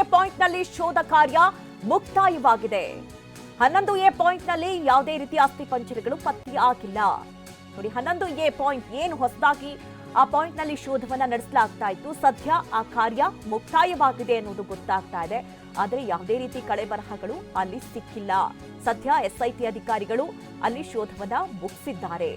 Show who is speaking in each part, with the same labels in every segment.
Speaker 1: A ಪಾಯಿಂಟ್ನಲ್ಲಿ ಶೋಧ ಕಾರ್ಯ ಮುಕ್ತಾಯವಾಗಿದೆ. ಹನ್ನೊಂದು ಎ ಪಾಯಿಂಟ್ನಲ್ಲಿ ಯಾವುದೇ ರೀತಿ ಆಸ್ತಿ ಪಂಜರಗಳು ಪತ್ತೆಯಾಗಿಲ್ಲ ನೋಡಿ, ಹನ್ನೊಂದು ಎ ಪಾಯಿಂಟ್ ಏನು ಹೊಸದಾಗಿ ಆ ಪಾಯಿಂಟ್ನಲ್ಲಿ ಶೋಧವನ್ನ ನಡೆಸಲಾಗ್ತಾ ಇತ್ತು. ಸದ್ಯ ಆ ಕಾರ್ಯ ಮುಕ್ತಾಯವಾಗಿದೆ ಅನ್ನೋದು ಗೊತ್ತಾಗ್ತಾ ಇದೆ. ಆದರೆ ಯಾವುದೇ ರೀತಿ ಕಳೆ ಬರಹಗಳು ಅಲ್ಲಿ ಸಿಕ್ಕಿಲ್ಲ. ಸದ್ಯ ಎಸ್ಐಟಿ ಅಧಿಕಾರಿಗಳು ಅಲ್ಲಿ ಶೋಧವನ್ನ ಮುಗಿಸಿದ್ದಾರೆ.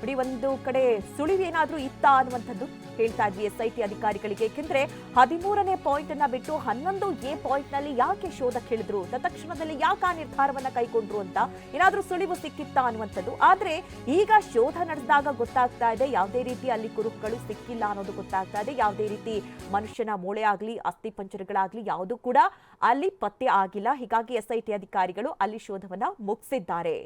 Speaker 1: ನೋಡಿ, ಒಂದು ಕಡೆ ಸುಳಿವೇನಾದ್ರೂ ಇತ್ತ ಅನ್ನುವಂಥದ್ದು ಹೇಳ್ತಾ ಇದ್ವಿ ಎಸ್ಐಟಿ ಅಧಿಕಾರಿಗಳಿಗೆ. ಏಕೆಂದ್ರೆ ಹದಿಮೂರನೇ ಪಾಯಿಂಟ್ ಅನ್ನ ಬಿಟ್ಟು ಹನ್ನೊಂದು ಎ ಪಾಯಿಂಟ್ನಲ್ಲಿ ಯಾಕೆ ಶೋಧ ಕೇಳಿದ್ರು? ತತ್ಕ್ಷಣದಲ್ಲಿ ಯಾಕೆ ಆ ನಿರ್ಧಾರವನ್ನ ಕೈಗೊಂಡ್ರು ಅಂತ ಏನಾದ್ರೂ ಸುಳಿವು ಸಿಕ್ಕಿತ್ತಾ ಅನ್ನುವಂಥದ್ದು. ಆದ್ರೆ ಈಗ ಶೋಧ ನಡೆಸಿದಾಗ ಗೊತ್ತಾಗ್ತಾ ಇದೆ ಯಾವುದೇ ರೀತಿ ಅಲ್ಲಿ ಕುರುಕುಗಳು ಸಿಕ್ಕಿಲ್ಲ ಅನ್ನೋದು ಗೊತ್ತಾಗ್ತಾ ಇದೆ. ಯಾವುದೇ ರೀತಿ ಮನುಷ್ಯನ ಮೂಳೆ ಆಗ್ಲಿ, ಅಸ್ಥಿ ಪಂಜರಗಳಾಗ್ಲಿ ಯಾವುದು ಕೂಡ ಅಲ್ಲಿ ಪತ್ತೆ ಆಗಿಲ್ಲ. ಹೀಗಾಗಿ ಎಸ್ಐಟಿ ಅಧಿಕಾರಿಗಳು ಅಲ್ಲಿ ಶೋಧವನ್ನ ಮುಗಿಸಿದ್ದಾರೆ.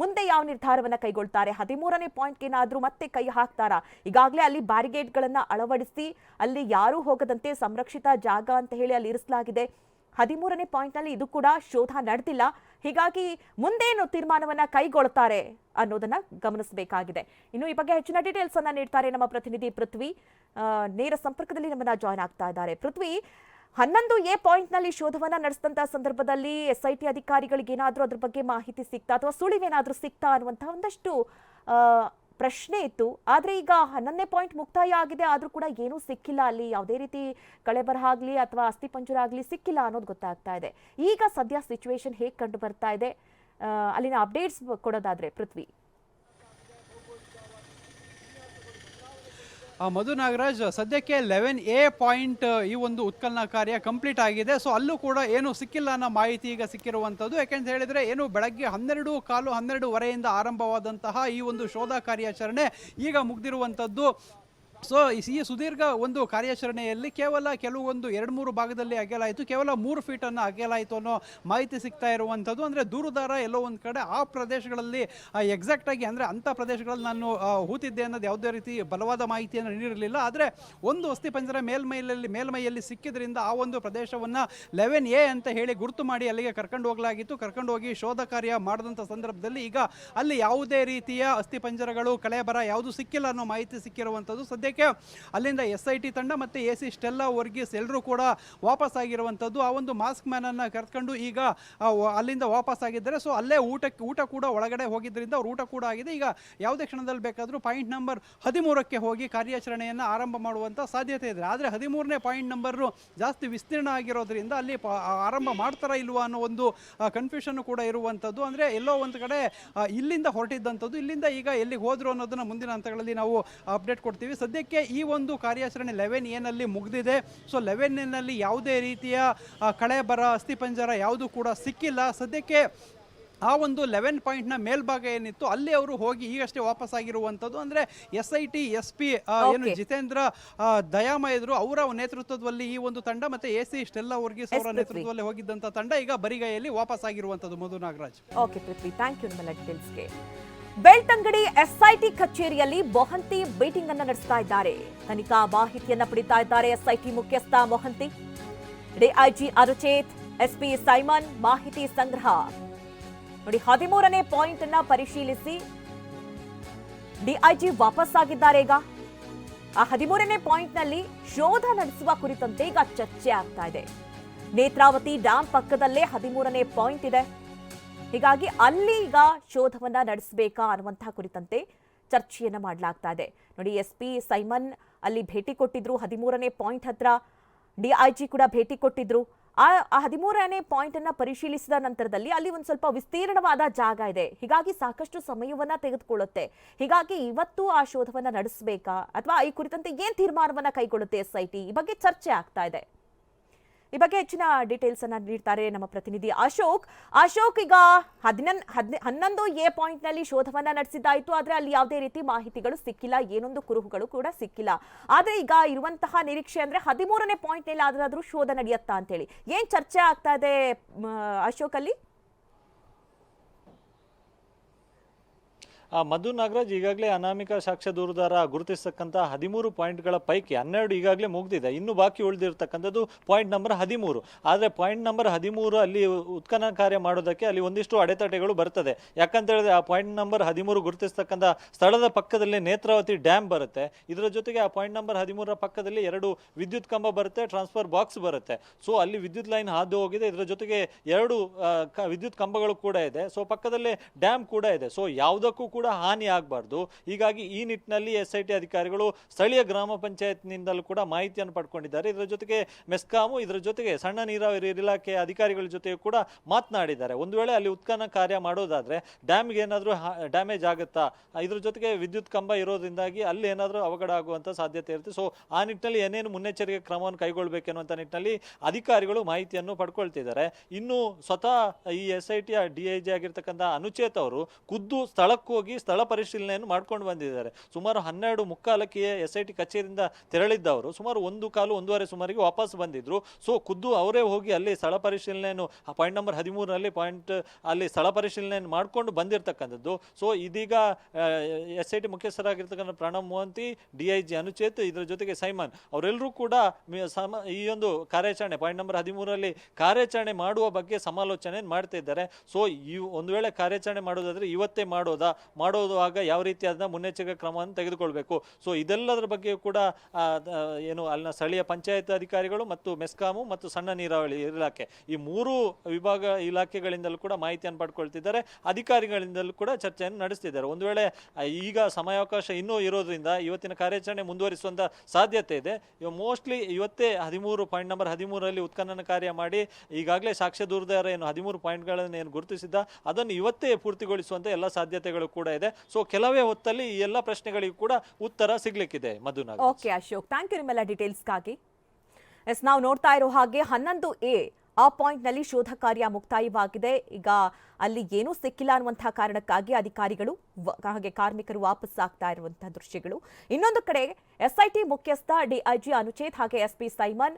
Speaker 1: ಮುಂದೆ ಯಾವ ನಿರ್ಧಾರವನ್ನ ಕೈಗೊಳ್ತಾರೆ? ಹದಿಮೂರನೇ ಪಾಯಿಂಟ್ ಏನಾದರೂ ಮತ್ತೆ ಕೈ ಹಾಕ್ತಾರಾ? ಈಗಾಗಲೇ ಅಲ್ಲಿ ಬ್ಯಾರಿಗೇಡ್ಗಳನ್ನು ಅಳವಡಿಸಿ ಅಲ್ಲಿ ಯಾರೂ ಹೋಗದಂತೆ ಸಂರಕ್ಷಿತ ಜಾಗ ಅಂತ ಹೇಳಿ ಅಲ್ಲಿ ಇರಿಸಲಾಗಿದೆ. ಹದಿಮೂರನೇ ಪಾಯಿಂಟ್ನಲ್ಲಿ ಇದು ಕೂಡ ಶೋಧ ನಡೆದಿಲ್ಲ. ಹೀಗಾಗಿ ಮುಂದೇನು ತೀರ್ಮಾನವನ್ನ ಕೈಗೊಳ್ತಾರೆ ಅನ್ನೋದನ್ನ ಗಮನಿಸಬೇಕಾಗಿದೆ. ಇನ್ನು ಈ ಬಗ್ಗೆ ಹೆಚ್ಚಿನ ಡೀಟೇಲ್ಸ್ ಅನ್ನ ನೀಡ್ತಾರೆ ನಮ್ಮ ಪ್ರತಿನಿಧಿ ಪೃಥ್ವಿ. ನೇರ ಸಂಪರ್ಕದಲ್ಲಿ ನಮ್ಮನ್ನ ಜಾಯ್ನ್ ಆಗ್ತಾ ಇದ್ದಾರೆ. ಪೃಥ್ವಿ ಹನ್ನೊಂದು ಎ ಪಾಯಿಂಟ್ನಲ್ಲಿ ಶೋಧವನ್ನ ನಡೆಸಿದಂತಹ ಸಂದರ್ಭದಲ್ಲಿ ಎಸ್ ಐ ಟಿ ಅಧಿಕಾರಿಗಳಿಗೆ ಏನಾದರೂ ಅದ್ರ ಬಗ್ಗೆ ಮಾಹಿತಿ ಸಿಕ್ತಾ ಅಥವಾ ಸುಳಿವೇನಾದರೂ ಸಿಕ್ತಾ ಅನ್ನುವಂತಹ ಒಂದಷ್ಟು ಪ್ರಶ್ನೆ ಇತ್ತು. ಆದರೆ ಈಗ ಹನ್ನೊಂದನೇ ಪಾಯಿಂಟ್ ಮುಕ್ತಾಯ ಆಗಿದೆ. ಆದರೂ ಕೂಡ ಏನೂ ಸಿಕ್ಕಿಲ್ಲ. ಅಲ್ಲಿ ಯಾವುದೇ ರೀತಿ ಕಳೆ ಆಗಲಿ ಅಥವಾ ಅಸ್ಥಿ ಆಗ್ಲಿ ಸಿಕ್ಕಿಲ್ಲ ಅನ್ನೋದು ಗೊತ್ತಾಗ್ತಾ ಇದೆ. ಈಗ ಸದ್ಯ ಸಿಚುವೇಶನ್ ಹೇಗೆ ಕಂಡು ಬರ್ತಾ ಇದೆ ಅಲ್ಲಿನ ಅಪ್ಡೇಟ್ಸ್ ಕೊಡೋದಾದ್ರೆ ಪೃಥ್ವಿ.
Speaker 2: ಮಧು ನಾಗರಾಜ್ ಸದ್ಯಕ್ಕೆ ಲೆವೆನ್ ಎ ಪಾಯಿಂಟ್, ಈ ಒಂದು ಉತ್ಕಲನ ಕಾರ್ಯ ಕಂಪ್ಲೀಟ್ ಆಗಿದೆ. ಸೊ ಅಲ್ಲೂ ಕೂಡ ಏನು ಸಿಕ್ಕಿಲ್ಲ ಅನ್ನೋ ಮಾಹಿತಿ ಈಗ ಸಿಕ್ಕಿರುವಂಥದ್ದು. ಯಾಕೆಂತ ಹೇಳಿದ್ರೆ ಏನು ಬೆಳಗ್ಗೆ ಹನ್ನೆರಡು, ಕಾಲು ಹನ್ನೆರಡುವರೆಯಿಂದ ಆರಂಭವಾದಂತಹ ಈ ಒಂದು ಶೋಧ ಕಾರ್ಯಾಚರಣೆ ಈಗ ಮುಗ್ದಿರುವಂಥದ್ದು. ಸೊ ಈ ಸುದೀರ್ಘ ಒಂದು ಕಾರ್ಯಾಚರಣೆಯಲ್ಲಿ ಕೇವಲ ಕೆಲವೊಂದು ಎರಡು ಮೂರು ಭಾಗದಲ್ಲಿ ಅಗೆಯಲಾಯಿತು. ಕೇವಲ ಮೂರು ಫೀಟನ್ನು ಅಗೆಲಾಯಿತು ಅನ್ನೋ ಮಾಹಿತಿ ಸಿಗ್ತಾ ಇರುವಂಥದ್ದು. ಅಂದರೆ ದೂರದಾರ ಎಲ್ಲೋ ಒಂದು ಕಡೆ ಆ ಪ್ರದೇಶಗಳಲ್ಲಿ ಎಕ್ಸಾಕ್ಟ್ ಆಗಿ ಅಂದರೆ ಅಂಥ ಪ್ರದೇಶಗಳಲ್ಲಿ ನಾನು ಹೂತಿದ್ದೆ ಅನ್ನೋದು ಯಾವುದೇ ರೀತಿ ಬಲವಾದ ಮಾಹಿತಿಯನ್ನು ನೀಡಿರಲಿಲ್ಲ. ಆದರೆ ಒಂದು ಅಸ್ಥಿಪಂಜರ ಮೇಲ್ಮೈಯಲ್ಲಿ ಮೇಲ್ಮೈಯಲ್ಲಿ ಸಿಕ್ಕಿದ್ರಿಂದ ಆ ಒಂದು ಪ್ರದೇಶವನ್ನು ಲೆವೆನ್ ಎ ಅಂತ ಹೇಳಿ ಗುರುತು ಮಾಡಿ ಅಲ್ಲಿಗೆ ಕರ್ಕೊಂಡು ಹೋಗಲಾಗಿತ್ತು. ಕರ್ಕೊಂಡು ಹೋಗಿ ಶೋಧ ಕಾರ್ಯ ಮಾಡಿದಂಥ ಸಂದರ್ಭದಲ್ಲಿ ಈಗ ಅಲ್ಲಿ ಯಾವುದೇ ರೀತಿಯ ಅಸ್ಥಿಪಂಜರಗಳು ಕಳೆ ಬರ ಯಾವುದು ಸಿಕ್ಕಿಲ್ಲ ಅನ್ನೋ ಮಾಹಿತಿ ಸಿಕ್ಕಿರುವಂಥದ್ದು. ಸದ್ಯಕ್ಕೆ ಅಲ್ಲಿಂದ ಎಸ್ ಐ ಟಿ ತಂಡ ಮತ್ತು ಎ ಸಿ ಸ್ಟೆಲ್ಲಾ ವರ್ಗೀಸ್ ಎಲ್ಲರೂ ಕೂಡ ವಾಪಸ್ ಆಗಿರುವಂಥದ್ದು. ಆ ಒಂದು ಮಾಸ್ಕ್ ಮ್ಯಾನನ್ನು ಕರೆದುಕೊಂಡು ಈಗ ಅಲ್ಲಿಂದ ವಾಪಸ್ ಆಗಿದ್ದಾರೆ. ಸೊ, ಅಲ್ಲೇ ಊಟಕ್ಕೆ, ಊಟ ಕೂಡ ಒಳಗಡೆ ಹೋಗಿದ್ದರಿಂದ ಅವ್ರ ಊಟ ಕೂಡ ಆಗಿದೆ. ಈಗ ಯಾವುದೇ ಕ್ಷಣದಲ್ಲಿ ಬೇಕಾದರೂ ಪಾಯಿಂಟ್ ನಂಬರ್ ಹದಿಮೂರಕ್ಕೆ ಹೋಗಿ ಕಾರ್ಯಾಚರಣೆಯನ್ನು ಆರಂಭ ಮಾಡುವಂಥ ಸಾಧ್ಯತೆ ಇದೆ. ಆದರೆ ಹದಿಮೂರನೇ ಪಾಯಿಂಟ್ ನಂಬರು ಜಾಸ್ತಿ ವಿಸ್ತೀರ್ಣ ಆಗಿರೋದ್ರಿಂದ ಅಲ್ಲಿ ಆರಂಭ ಮಾಡ್ತಾರಾ ಇಲ್ವಾ ಅನ್ನೋ ಒಂದು ಕನ್ಫ್ಯೂಷನ್ ಕೂಡ ಇರುವಂಥದ್ದು. ಅಂದರೆ ಎಲ್ಲೋ ಒಂದು ಕಡೆ ಇಲ್ಲಿಂದ ಹೊರಟಿದ್ದಂಥದ್ದು. ಇಲ್ಲಿಂದ ಈಗ ಎಲ್ಲಿಗೆ ಹೋದರು ಅನ್ನೋದನ್ನ ಮುಂದಿನ ಹಂತಗಳಲ್ಲಿ ನಾವು ಅಪ್ಡೇಟ್ ಕೊಡ್ತೀವಿ. ಸದ್ಯಕ್ಕೆ ಈ ಒಂದು ಕಾರ್ಯಾಚರಣೆ ಲೆವೆನ್ ಏನಲ್ಲಿ ಮುಗಿದಿದೆ. ಸೊ ಲೆವೆನ್ ಏನಲ್ಲಿ ಯಾವುದೇ ರೀತಿಯ ಕಳೆ ಬರ ಅಸ್ಥಿಪಂಜರ ಯಾವುದು ಕೂಡ ಸಿಕ್ಕಿಲ್ಲ. ಸದ್ಯಕ್ಕೆ ಆ ಒಂದು ಲೆವೆನ್ ಪಾಯಿಂಟ್ನ ಮೇಲ್ಭಾಗ ಏನಿತ್ತು ಅಲ್ಲಿ ಅವರು ಹೋಗಿ ಈಗಷ್ಟೇ ವಾಪಸ್ ಆಗಿರುವಂಥದ್ದು ಅಂದರೆ S I T S P ಏನು ಜಿತೇಂದ್ರ ದಯಾಮ ಇದ್ರು ಅವರ ನೇತೃತ್ವದಲ್ಲಿ ಈ ಒಂದು ತಂಡ ಮತ್ತೆ ಎ ಸಿ ಸ್ಟೆಲ್ಲಾ ವರ್ಗೀಸ್ ಅವರ ನೇತೃತ್ವದಲ್ಲಿ ಹೋಗಿದ್ದಂಥ ತಂಡ ಈಗ ಬರಿಗೈಯಲ್ಲಿ ವಾಪಸ್ ಆಗಿರುವಂಥದ್ದು Madhu Nagaraj.
Speaker 1: Okay Prithvi. Thank you Belthangady SIT ಕಚೇರಿಯಲ್ಲಿ ಮೊಹಂತಿ ಮೀಟಿಂಗ್ ಅನ್ನು ನಡೆಸ್ತಾ ಇದ್ದಾರೆ. ತನಿಖಾ ಮಾಹಿತಿಯನ್ನು ಪಡಿತಾ ಇದ್ದಾರೆ ಎಸ್ಐಟಿ ಮುಖ್ಯಸ್ಥ Mohanty. DIG Arucheth, SP Simon ಮಾಹಿತಿ ಸಂಗ್ರಹ. ನೋಡಿ, ಹದಿಮೂರನೇ ಪಾಯಿಂಟ್ ಅನ್ನ ಪರಿಶೀಲಿಸಿ ಡಿಐಜಿ ವಾಪಸ್ ಆಗಿದ್ದಾರೆ ಈಗ. ಆ ಹದಿಮೂರನೇ ಪಾಯಿಂಟ್ನಲ್ಲಿ ಶೋಧ ನಡೆಸುವ ಕುರಿತಂತೆ ಈಗ ಚರ್ಚೆ ಆಗ್ತಾ ಇದೆ. ನೇತ್ರಾವತಿ ಡ್ಯಾಂ ಪಕ್ಕದಲ್ಲೇ ಹದಿಮೂರನೇ ಪಾಯಿಂಟ್ ಇದೆ. ಹೀಗಾಗಿ ಅಲ್ಲಿ ಈಗ ಶೋಧವನ್ನ ನಡೆಸಬೇಕಾ ಅನ್ನುವಂತಹ ಕುರಿತಂತೆ ಚರ್ಚೆಯನ್ನ ಮಾಡಲಾಗ್ತಾ ಇದೆ. ನೋಡಿ, ಎಸ್ ಪಿ ಸೈಮನ್ ಅಲ್ಲಿ ಭೇಟಿ ಕೊಟ್ಟಿದ್ರು. ಹದಿಮೂರನೇ ಪಾಯಿಂಟ್ ಹತ್ರ ಡಿಐಜಿ ಕೂಡ ಭೇಟಿ ಕೊಟ್ಟಿದ್ರು. ಆ ಹದಿಮೂರನೇ ಪಾಯಿಂಟ್ ಅನ್ನ ಪರಿಶೀಲಿಸಿದ ನಂತರದಲ್ಲಿ ಅಲ್ಲಿ ಒಂದು ಸ್ವಲ್ಪ ವಿಸ್ತೀರ್ಣವಾದ ಜಾಗ ಇದೆ. ಹೀಗಾಗಿ ಸಾಕಷ್ಟು ಸಮಯವನ್ನ ತೆಗೆದುಕೊಳ್ಳುತ್ತೆ. ಹೀಗಾಗಿ ಇವತ್ತು ಆ ಶೋಧವನ್ನ ನಡೆಸಬೇಕಾ ಅಥವಾ ಈ ಕುರಿತಂತೆ ಏನ್ ತೀರ್ಮಾನವನ್ನ ಕೈಗೊಳ್ಳುತ್ತೆ ಎಸ್ ಐ ಟಿ ಈ ಬಗ್ಗೆ ಚರ್ಚೆ ಆಗ್ತಾ ಇದೆ. ಈ ಬಗ್ಗೆ ಹೆಚ್ಚಿನ ಡೀಟೇಲ್ಸ್ ಅನ್ನ ನೀಡ್ತಾರೆ ನಮ್ಮ ಪ್ರತಿನಿಧಿ ಅಶೋಕ್. ಅಶೋಕ್, ಈಗ ಹದಿನನ್, ಹದಿನ, ಹನ್ನೊಂದು ಎ ಪಾಯಿಂಟ್ನಲ್ಲಿ ಶೋಧವನ್ನ ನಡೆಸಿದ್ದಾಯಿತು. ಆದ್ರೆ ಅಲ್ಲಿ ಯಾವುದೇ ರೀತಿ ಮಾಹಿತಿಗಳು ಸಿಕ್ಕಿಲ್ಲ, ಏನೊಂದು ಕುರುಹುಗಳು ಕೂಡ ಸಿಕ್ಕಿಲ್ಲ. ಆದ್ರೆ ಈಗ ಇರುವಂತಹ ನಿರೀಕ್ಷೆ ಅಂದ್ರೆ ಹದಿಮೂರನೇ ಪಾಯಿಂಟ್ನಲ್ಲಿ ಆದ್ರಾದ್ರೂ ಶೋಧ ನಡೆಯುತ್ತಾ ಅಂತೇಳಿ. ಏನ್ ಚರ್ಚೆ ಆಗ್ತಾ ಇದೆ ಅಶೋಕ್ ಅಲ್ಲಿ
Speaker 3: ಮಧು ನಾಗರಾಜ್ ಈಗಾಗಲೇ ಅನಾಮಿಕ ಸಾಕ್ಷ್ಯ ದೂರುದಾರ ಗುರುತಿಸತಕ್ಕಂಥ ಹದಿಮೂರು ಪಾಯಿಂಟ್ಗಳ ಪೈಕಿ ಹನ್ನೆರಡು ಈಗಾಗಲೇ ಮುಗಿದಿದೆ. ಇನ್ನು ಬಾಕಿ ಉಳಿದಿರ್ತಕ್ಕಂಥದ್ದು ಪಾಯಿಂಟ್ ನಂಬರ್ ಹದಿಮೂರು. ಆದರೆ ಪಾಯಿಂಟ್ ನಂಬರ್ ಹದಿಮೂರು ಅಲ್ಲಿ ಉತ್ಖನನ ಕಾರ್ಯ ಮಾಡೋದಕ್ಕೆ ಅಲ್ಲಿ ಒಂದಿಷ್ಟು ಅಡೆತಡೆಗಳು ಬರ್ತದೆ. ಯಾಕಂತ ಹೇಳಿದ್ರೆ ಆ ಪಾಯಿಂಟ್ ನಂಬರ್ ಹದಿಮೂರು ಗುರುತಿಸ್ತಕ್ಕಂಥ ಸ್ಥಳದ ಪಕ್ಕದಲ್ಲಿ ನೇತ್ರಾವತಿ ಡ್ಯಾಮ್ ಬರುತ್ತೆ. ಇದರ ಜೊತೆಗೆ ಆ ಪಾಯಿಂಟ್ ನಂಬರ್ ಹದಿಮೂರರ ಪಕ್ಕದಲ್ಲಿ ಎರಡು ವಿದ್ಯುತ್ ಕಂಬ ಬರುತ್ತೆ ಟ್ರಾನ್ಸ್ಫರ್ ಬಾಕ್ಸ್ ಬರುತ್ತೆ. ಸೊ ಅಲ್ಲಿ ವಿದ್ಯುತ್ ಲೈನ್ ಹಾದು ಹೋಗಿದೆ. ಇದರ ಜೊತೆಗೆ ಎರಡು ವಿದ್ಯುತ್ ಕಂಬಗಳು ಕೂಡ ಇದೆ. ಸೊ ಪಕ್ಕದಲ್ಲೇ ಡ್ಯಾಮ್ ಕೂಡ ಇದೆ. ಸೊ ಯಾವುದಕ್ಕೂ ಕೂಡ ಹಾನಿ ಆಗಬಾರ್ದು. ಹೀಗಾಗಿ ಈ ನಿಟ್ಟಿನಲ್ಲಿ ಎಸ್ ಐ ಟಿ ಅಧಿಕಾರಿಗಳು ಸ್ಥಳೀಯ ಗ್ರಾಮ ಪಂಚಾಯತ್ನಿಂದಲೂ ಕೂಡ ಮಾಹಿತಿಯನ್ನು ಪಡ್ಕೊಂಡಿದ್ದಾರೆ. ಇದರ ಜೊತೆಗೆ ಮೆಸ್ಕಾಮು, ಇದರ ಜೊತೆಗೆ ಸಣ್ಣ ನೀರಾವರಿ ಇಲಾಖೆ ಅಧಿಕಾರಿಗಳ ಜೊತೆಗೆ ಕೂಡ ಮಾತನಾಡಿದ್ದಾರೆ. ಒಂದು ವೇಳೆ ಅಲ್ಲಿ ಉತ್ಖನನ ಕಾರ್ಯ ಮಾಡೋದಾದ್ರೆ ಡ್ಯಾಮ್ಗೆ ಏನಾದರೂ ಡ್ಯಾಮೇಜ್ ಆಗುತ್ತಾ? ಇದ್ರ ಜೊತೆಗೆ ವಿದ್ಯುತ್ ಕಂಬ ಇರೋದ್ರಿಂದಾಗಿ ಅಲ್ಲಿ ಏನಾದರೂ ಅವಘಡ ಆಗುವಂಥ ಸಾಧ್ಯತೆ ಇರುತ್ತೆ. ಸೊ ಆ ನಿಟ್ಟಿನಲ್ಲಿ ಏನೇನು ಮುನ್ನೆಚ್ಚರಿಕೆ ಕ್ರಮವನ್ನು ಕೈಗೊಳ್ಳಬೇಕೆನ್ನುವಂಥ ನಿಟ್ಟಿನಲ್ಲಿ ಅಧಿಕಾರಿಗಳು ಮಾಹಿತಿಯನ್ನು ಪಡ್ಕೊಳ್ತಿದ್ದಾರೆ. ಇನ್ನು ಸ್ವತಃ ಈ ಎಸ್ ಐ ಟಿಯ ಡಿ ಐ ಜಿ ಆಗಿರ್ತಕ್ಕಂಥ ಅನುಚೇತ್ ಅವರು ಖುದ್ದು ಸ್ಥಳಕ್ಕೆ ಹೋಗಿ ಸ್ಥಳ ಪರಿಶೀಲನೆಯನ್ನು ಮಾಡ್ಕೊಂಡು ಬಂದಿದ್ದಾರೆ. ಸುಮಾರು ಹನ್ನೆರಡು ಮುಕ್ಕಾಲಕ್ಕೆ ಎಸ್ ಐ ಟಿ ಕಚೇರಿಯಿಂದ ತೆರಳಿದ್ದವರು ಸುಮಾರು ಒಂದು ಕಾಲು ಒಂದೂವರೆ ಸುಮಾರಿಗೆ ವಾಪಸ್ ಬಂದಿದ್ರು. ಸೊ, ಖುದ್ದು ಅವರೇ ಹೋಗಿ ಅಲ್ಲಿ ಸ್ಥಳ ಪರಿಶೀಲನೆಯನ್ನು ಪಾಯಿಂಟ್ ನಂಬರ್ ಹದಿಮೂರರಲ್ಲಿ ಪಾಯಿಂಟ್ ಅಲ್ಲಿ ಸ್ಥಳ ಪರಿಶೀಲನೆಯನ್ನು ಮಾಡಿಕೊಂಡು ಬಂದಿರತಕ್ಕಂಥದ್ದು. ಸೊ, ಇದೀಗ S I T ಮುಖ್ಯಸ್ಥರಾಗಿರ್ತಕ್ಕಂಥ Pranab Mohanty, D I G Anucheth, ಇದರ ಜೊತೆಗೆ ಸೈಮನ್, ಅವರೆಲ್ಲರೂ ಕೂಡ ಈ ಒಂದು ಕಾರ್ಯಾಚರಣೆ ಪಾಯಿಂಟ್ ನಂಬರ್ ಹದಿಮೂರರಲ್ಲಿ ಕಾರ್ಯಾಚರಣೆ ಮಾಡುವ ಬಗ್ಗೆ ಸಮಾಲೋಚನೆ ಮಾಡ್ತಾ ಇದ್ದಾರೆ ಸೊ, ಈ ಒಂದು ವೇಳೆ ಕಾರ್ಯಾಚರಣೆ ಮಾಡೋದಾದ್ರೆ ಇವತ್ತೇ ಮಾಡೋದಾ? ಮಾಡೋದುವಾಗ ಯಾವ ರೀತಿಯಾದ ಮುನ್ನೆಚ್ಚರಿಕೆ ಕ್ರಮವನ್ನು ತೆಗೆದುಕೊಳ್ಬೇಕು. ಸೊ ಇದೆಲ್ಲದರ ಬಗ್ಗೆ ಕೂಡ ಏನು ಅಲ್ಲಿನ ಸ್ಥಳೀಯ ಪಂಚಾಯತ್ ಅಧಿಕಾರಿಗಳು ಮತ್ತು ಮೆಸ್ಕಾಮು ಮತ್ತು ಸಣ್ಣ ನೀರಾವರಿ ಇಲಾಖೆ ಈ ಮೂರು ವಿಭಾಗ ಇಲಾಖೆಗಳಿಂದಲೂ ಕೂಡ ಮಾಹಿತಿಯನ್ನು ಪಡ್ಕೊಳ್ತಿದ್ದಾರೆ. ಅಧಿಕಾರಿಗಳಿಂದಲೂ ಕೂಡ ಚರ್ಚೆಯನ್ನು ನಡೆಸ್ತಿದ್ದಾರೆ. ಒಂದು ವೇಳೆ ಈಗ ಸಮಯಾವಕಾಶ ಇನ್ನೂ ಇರೋದ್ರಿಂದ ಇವತ್ತಿನ ಕಾರ್ಯಾಚರಣೆ ಮುಂದುವರಿಸುವಂಥ ಸಾಧ್ಯತೆ ಇದೆ. ಮೋಸ್ಟ್ಲಿ ಇವತ್ತೇ ಹದಿಮೂರು ಪಾಯಿಂಟ್ ನಂಬರ್ ಹದಿಮೂರರಲ್ಲಿ ಉತ್ಖನನ ಕಾರ್ಯ ಮಾಡಿ ಈಗಾಗಲೇ ಸಾಕ್ಷ್ಯ ದೂರದಾರ ಏನು ಹದಿಮೂರು ಪಾಯಿಂಟ್ಗಳನ್ನು ಏನು ಗುರುತಿಸಿದ್ದ, ಅದನ್ನು ಇವತ್ತೇ ಪೂರ್ತಿಗೊಳಿಸುವಂಥ ಎಲ್ಲ ಸಾಧ್ಯತೆಗಳು ಕೂಡ ಇದೆ. ಸೊ ಕೆಲವೇ ಹೊತ್ತಲ್ಲಿ ಈ ಎಲ್ಲ ಪ್ರಶ್ನೆಗಳಿಗೂ ಕೂಡ ಉತ್ತರ ಸಿಗ್ಲಿಕ್ಕಿದೆ ಮಧುನ
Speaker 1: ಓಕೆ ಅಶೋಕ್ ಥ್ಯಾಂಕ್ ಯು ನಿಮ್ಮೆಲ್ಲ ಡೀಟೇಲ್ಸ್ಗಾಗಿ ಎಸ್ ನಾವು ನೋಡ್ತಾ ಇರೋ ಹಾಗೆ ಹನ್ನೊಂದು ಎ, ಆ ಪಾಯಿಂಟ್ನಲ್ಲಿ ಶೋಧ ಕಾರ್ಯ ಮುಕ್ತಾಯವಾಗಿದೆ. ಈಗ ಅಲ್ಲಿ ಏನೂ ಸಿಕ್ಕಿಲ್ಲ ಅನ್ನುವಂತಹ ಕಾರಣಕ್ಕಾಗಿ ಅಧಿಕಾರಿಗಳು ಹಾಗೆ ಕಾರ್ಮಿಕರು ವಾಪಸ್ ಆಗ್ತಾ ಇರುವಂತಹ ದೃಶ್ಯಗಳು. ಇನ್ನೊಂದು ಕಡೆ ಎಸ್ಐಟಿ ಮುಖ್ಯಸ್ಥ ಡಿಐಜಿ ಅನುಚೇತ್ ಹಾಗೆ ಎಸ್ಪಿ ಸೈಮನ್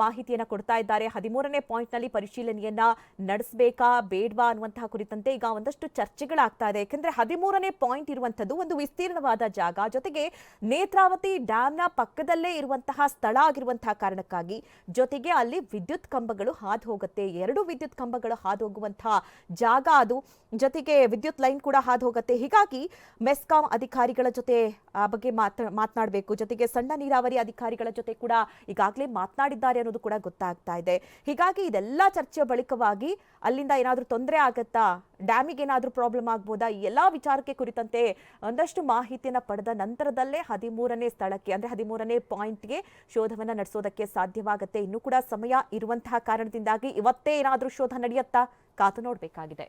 Speaker 1: ಮಾಹಿತಿಯನ್ನು ಕೊಡ್ತಾ ಇದ್ದಾರೆ. ಹದಿಮೂರನೇ ಪಾಯಿಂಟ್ನಲ್ಲಿ ಪರಿಶೀಲನೆಯನ್ನ ನಡೆಸಬೇಕಾ, ಬೇಡ್ವಾ ಅನ್ನುವಂತಹ ಕುರಿತಂತೆ ಈಗ ಒಂದಷ್ಟು ಚರ್ಚೆಗಳಾಗ್ತಾ ಇದೆ. ಯಾಕೆಂದ್ರೆ ಹದಿಮೂರನೇ ಪಾಯಿಂಟ್ ಇರುವಂತದ್ದು ಒಂದು ವಿಸ್ತೀರ್ಣವಾದ ಜಾಗ. ಜೊತೆಗೆ ನೇತ್ರಾವತಿ ಡ್ಯಾಮ್ನ ಪಕ್ಕದಲ್ಲೇ ಇರುವಂತಹ ಸ್ಥಳ ಆಗಿರುವಂತಹ ಕಾರಣಕ್ಕಾಗಿ ಜೊತೆಗೆ ಅಲ್ಲಿ ವಿದ್ಯುತ್ ಕಂಬಗಳು ಹಾದು ಹೋಗುತ್ತೆ. ಎರಡು ವಿದ್ಯುತ್ ಕಂಬಗಳು ಹಾದು ಹೋಗುವಂತಹ ಜಾಗ ಅದು. ಜೊತೆಗೆ ವಿದ್ಯುತ್ ಲೈನ್ ಕೂಡ ಹಾದು ಹೋಗುತ್ತೆ. ಹೀಗಾಗಿ ಮೆಸ್ಕಾಂ ಅಧಿಕಾರಿಗಳ ಜೊತೆ ಆ ಬಗ್ಗೆ ಮಾತ ಮಾತನಾಡಬೇಕು. ಜೊತೆಗೆ ಸಣ್ಣ ನೀರಾವರಿ ಅಧಿಕಾರಿಗಳ ಜೊತೆ ಕೂಡ ಈಗಾಗಲೇ ಮಾತನಾಡಿದ್ದಾರೆ ಅನ್ನೋದು ಕೂಡ ಗೊತ್ತಾಗ್ತಾ ಇದೆ. ಹೀಗಾಗಿ ಇದೆಲ್ಲ ಚರ್ಚೆಯ ಬಳಿಕವಾಗಿ ಅಲ್ಲಿಂದ ಏನಾದರೂ ತೊಂದರೆ ಆಗತ್ತಾ? ಡ್ಯಾಮಿಗೆ ಏನಾದರೂ ಪ್ರಾಬ್ಲಮ್ ಆಗ್ಬೋದಾ? ಎಲ್ಲ ವಿಚಾರಕ್ಕೆ ಕುರಿತಂತೆ ಒಂದಷ್ಟು ಮಾಹಿತಿಯನ್ನು ಪಡೆದ ನಂತರದಲ್ಲೇ ಹದಿಮೂರನೇ ಸ್ಥಳಕ್ಕೆ, ಅಂದರೆ ಹದಿಮೂರನೇ ಪಾಯಿಂಟ್ಗೆ ಶೋಧವನ್ನು ನಡೆಸೋದಕ್ಕೆ ಸಾಧ್ಯವಾಗುತ್ತೆ. ಇನ್ನೂ ಕೂಡ ಸಮಯ ಇರುವಂತಹ ಕಾರಣದಿಂದಾಗಿ ಇವತ್ತೇ ಏನಾದರೂ ಶೋಧ ನಡೆಯುತ್ತಾ? ಕಾತು ನೋಡಬೇಕಾಗಿದೆ.